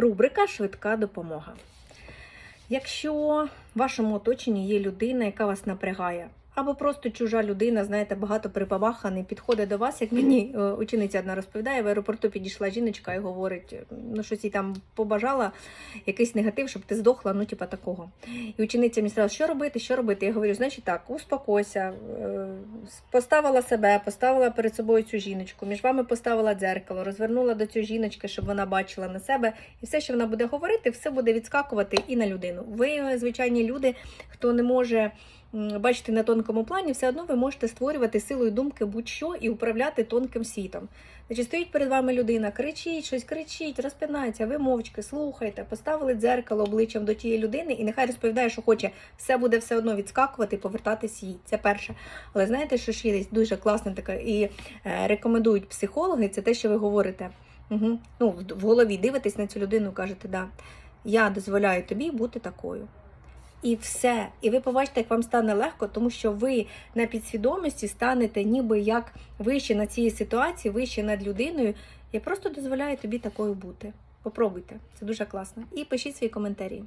Рубрика Швидка допомога. Якщо в вашому оточенні є людина, яка вас напрягає, або просто чужа людина, знаєте, багато припабаханий, підходить до вас, як мені е, учениця одна розповідає, в аеропорту підійшла жіночка і говорить, ну щось їй там побажала, якийсь негатив, щоб ти здохла, ну типа такого. І учениця мені сказала, що робити, що робити. Я говорю, значить так, успокойся, е, поставила себе, поставила перед собою цю жіночку, між вами поставила дзеркало, розвернула до цієї жіночки, щоб вона бачила на себе, і все, що вона буде говорити, все буде відскакувати і на людину. Ви, звичайні люди, хто не може м, бачити на тонкому плані, все одно ви можете створювати силою думки будь-що і управляти тонким світом. Значить, стоїть перед вами людина, кричить щось, кричить, розпинається, ви мовчки, слухайте, поставили дзеркало обличчям до тієї людини, і нехай розповідає, що хоче, все буде все одно відскакувати і повертатись їй. Це перше. Але знаєте, що ще дуже класне таке, і е, рекомендують психологи, це те, що ви говорите. Угу. Ну, в голові дивитесь на цю людину, кажете, да, я дозволяю тобі бути такою. І все. І ви побачите, як вам стане легко, тому що ви на підсвідомості станете ніби як вище на цій ситуації, вище над людиною. Я просто дозволяю тобі такою бути. Попробуйте, це дуже класно. І пишіть свої коментарі.